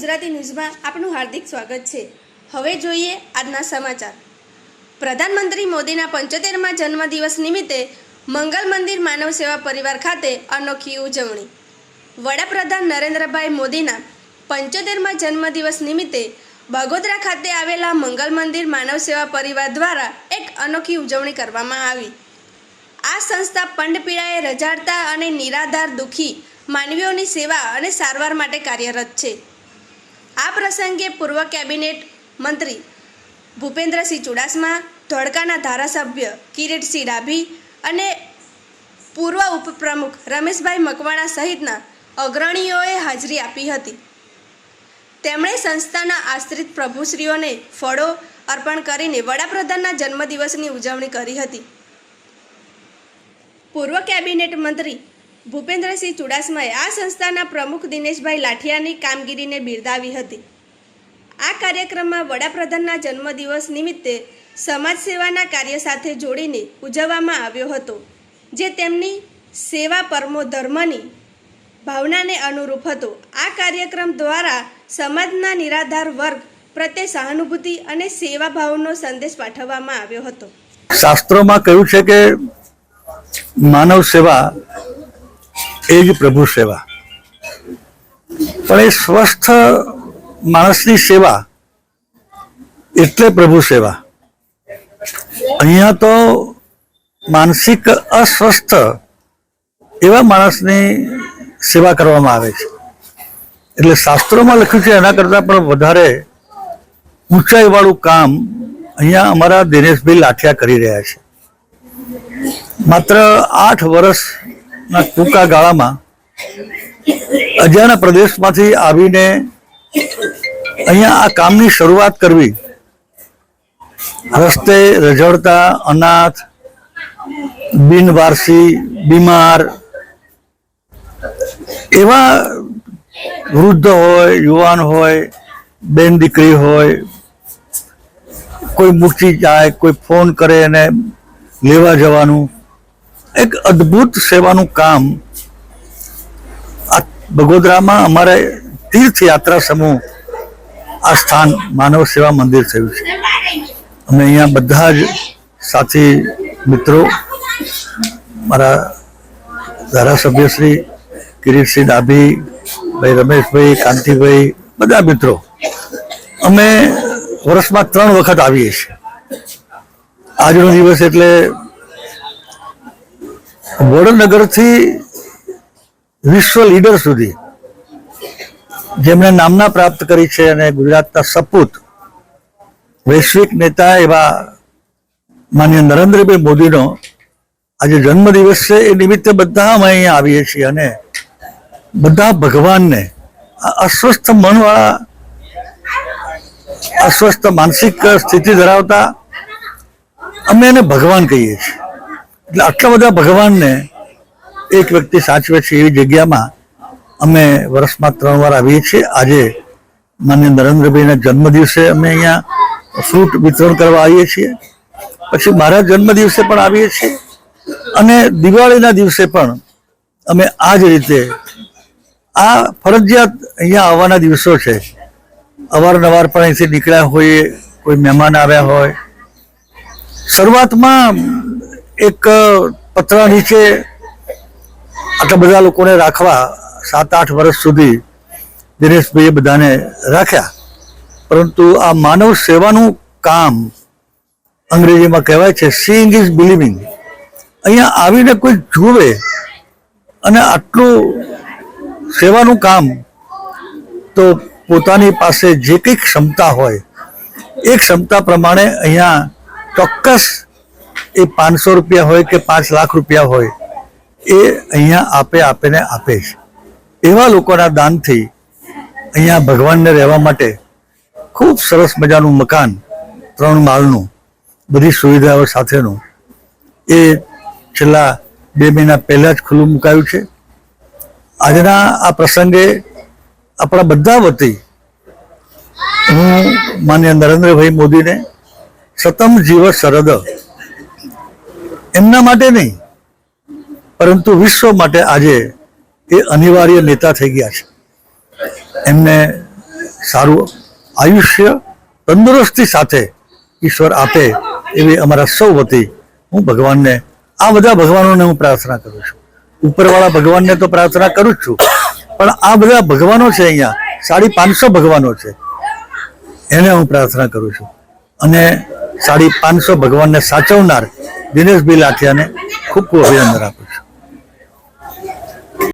ગુજરાતી ન્યૂઝમાં આપનું હાર્દિક સ્વાગત છે. હવે જોઈએ આજના સમાચાર. પ્રધાનમંત્રી મોદીના પંચોતેરમાં જન્મદિવસ નિમિત્તે મંગલ મંદિર માનવ સેવા પરિવાર ખાતે અનોખી ઉજવણી. વડાપ્રધાન નરેન્દ્રભાઈ મોદીના પંચોતેરમાં જન્મદિવસ નિમિત્તે બગોદરા ખાતે આવેલા મંગલ મંદિર માનવ સેવા પરિવાર દ્વારા એક અનોખી ઉજવણી કરવામાં આવી. આ સંસ્થા પંડપીડાએ રજાડતા અને નિરાધાર દુઃખી માનવીઓની સેવા અને સારવાર માટે કાર્યરત છે. આ પ્રસંગે પૂર્વ કેબિનેટ મંત્રી ભૂપેન્દ્રસિંહ ચુડાસમા, ધોળકાના ધારાસભ્ય કિરીટસિંહ ડાભી અને પૂર્વ ઉપપ્રમુખ રમેશભાઈ મકવાણા સહિતના અગ્રણીઓએ હાજરી આપી હતી. તેમણે સંસ્થાના આશ્રિત પ્રભુશ્રીઓને ફળો અર્પણ કરીને વડાપ્રધાનના જન્મદિવસની ઉજવણી કરી હતી. પૂર્વ કેબિનેટ મંત્રી ભૂપેન્દ્રસિંહ ચુડાસમાએ આ સંસ્થાના પ્રમુખ દિનેશભાઈ લાઠિયાની કામગીરીને બિરદાવી હતી. આ કાર્યક્રમમાં વડાપ્રધાનના જન્મદિવસ નિમિત્તે સમાજ સેવાના કાર્ય સાથે જોડીને ઉજવવામાં આવ્યો હતો, જે તેમની સેવા પરમો ધર્મની ભાવનાને અનુરૂપ હતો. આ કાર્યક્રમ દ્વારા સમાજના નિરાધાર વર્ગ પ્રત્યે સહાનુભૂતિ અને સેવાભાવનો સંદેશ પાઠવવામાં આવ્યો હતો. શાસ્ત્રોમાં કહ્યું છે કે માનવ સેવા એ જ પ્રભુ સેવા. પણ એ સ્વસ્થ માણસની સેવા એટલે પ્રભુ સેવા. અહીંયા તો માનસિક અસ્વસ્થ એવા માણસની સેવા કરવામાં આવે છે. એટલે શાસ્ત્રોમાં લખ્યું છે, એના કરતાં પણ વધારે ઊંચાઈવાળું કામ અહીંયા અમારા દિનેશભાઈ લાઠિયા કરી રહ્યા છે. માત્ર આઠ વર્ષના ટૂંકા ગાળામાં અજાણા પ્રદેશમાંથી આવીને અહીંયા આ કામની શરૂઆત કરવી. રસ્તે રઝળતા, અનાથ, બિનવારસી, બીમાર, એવા વૃદ્ધ હોય, યુવાન હોય, બેન દીકરી હોય, કોઈ મૂકી જાય, કોઈ ફોન કરે એને લેવા જવાનું. એક અદ્ભુત સેવાનું કામ બગોદરામાં અમારે તીર્થયાત્રા સમૂહ આ સ્થાન માનવ સેવા મંદિર થયું છે. અમે અહીંયા બધા જ સાથી મિત્રો, મારા ધારાસભ્યશ્રી કિરીટસિંહ ડાભી ભાઈ, રમેશભાઈ, કાંતિભાઈ, બધા મિત્રો. અમે વર્ષમાં ત્રણ વખત આવીએ છીએ. આજનો દિવસ એટલે વડનગરથી વિશ્વ લીડર સુધી જેમણે નામના પ્રાપ્ત કરી છે અને ગુજરાતના સપૂત વૈશ્વિક નેતા એવા માન્ય નરેન્દ્રભાઈ મોદીનો આજે જન્મદિવસ છે. એ નિમિત્તે બધા અમે અહીંયા આવીએ છીએ અને બધા ભગવાનને અસ્વસ્થ મનવાળા, અસ્વસ્થ માનસિક સ્થિતિ ધરાવતા અમે એને ભગવાન કહીએ છીએ. એટલે આટલા બધા ભગવાનને એક વ્યક્તિ સાચવે છે એવી જગ્યામાં અમે વર્ષમાં ત્રણ વાર આવીએ છીએ. આજે માન્ય નરેન્દ્રભાઈના જન્મદિવસે અમે અહીંયા ફ્રૂટ વિતરણ કરવા આવીએ છીએ. પછી મારા જન્મદિવસે પણ આવીએ છીએ. અને દિવાળીના દિવસે પણ અમે આ જ રીતે આ ફરજિયાત અહીંયા આવવાના દિવસો છે. અવારનવાર પણ અહીંથી નીકળ્યા હોઈએ, કોઈ મહેમાન આવ્યા હોય. શરૂઆતમાં એક પતરા નીચે આટલા બધા લોકોને રાખવા સાત આઠ વર્ષ સુધી દિનેશભાઈએ બધાને રાખ્યા. પરંતુ આ માનવ સેવાનું કામ અંગ્રેજીમાં કહેવાય છે સીંગ ઇઝ બિલિવિંગ અહીંયા આવીને કોઈ જુએ અને આટલું સેવાનું કામ તો પોતાની પાસે જે કંઈ ક્ષમતા હોય, એ ક્ષમતા પ્રમાણે અહીંયા ચોક્કસ એ પાંચસો રૂપિયા હોય કે પાંચ લાખ રૂપિયા હોય, એ અહીંયા આપે, આપેને આપે છે એવા લોકોના દાનથી અહીંયા ભગવાનને રહેવા માટે ખૂબ સરસ મજાનું મકાન, ત્રણ માળનું, બધી સુવિધાઓ સાથેનું, એ છેલ્લા બે મહિના પહેલા જ ખુલ્લું મુકાયું છે. આજના આ પ્રસંગે આપણા બધા વતી હું માન્ય નરેન્દ્રભાઈ મોદીને સતમ જીવ શરદ એમના માટે નહીં, પરંતુ વિશ્વ માટે આજે એ અનિવાર્ય નેતા થઈ ગયા છે. એમને સારું આયુષ્ય તંદુરસ્તી સાથે ઈશ્વર આપે એવી અમારા સૌ વતી હું ભગવાનને, આ બધા ભગવાનોને હું પ્રાર્થના કરું છું. ઉપરવાળા ભગવાનને તો પ્રાર્થના કરું જ છું, પણ આ બધા ભગવાનો છે અહીંયા, સાડી પાંચસો ભગવાનો છે, એને હું પ્રાર્થના કરું છું. અને સાડી પાંચસો ભગવાનને સાચવનાર દિનેશભાઈ લાઠિયાને ખૂબ ખૂબ અભિનંદન આપું છું.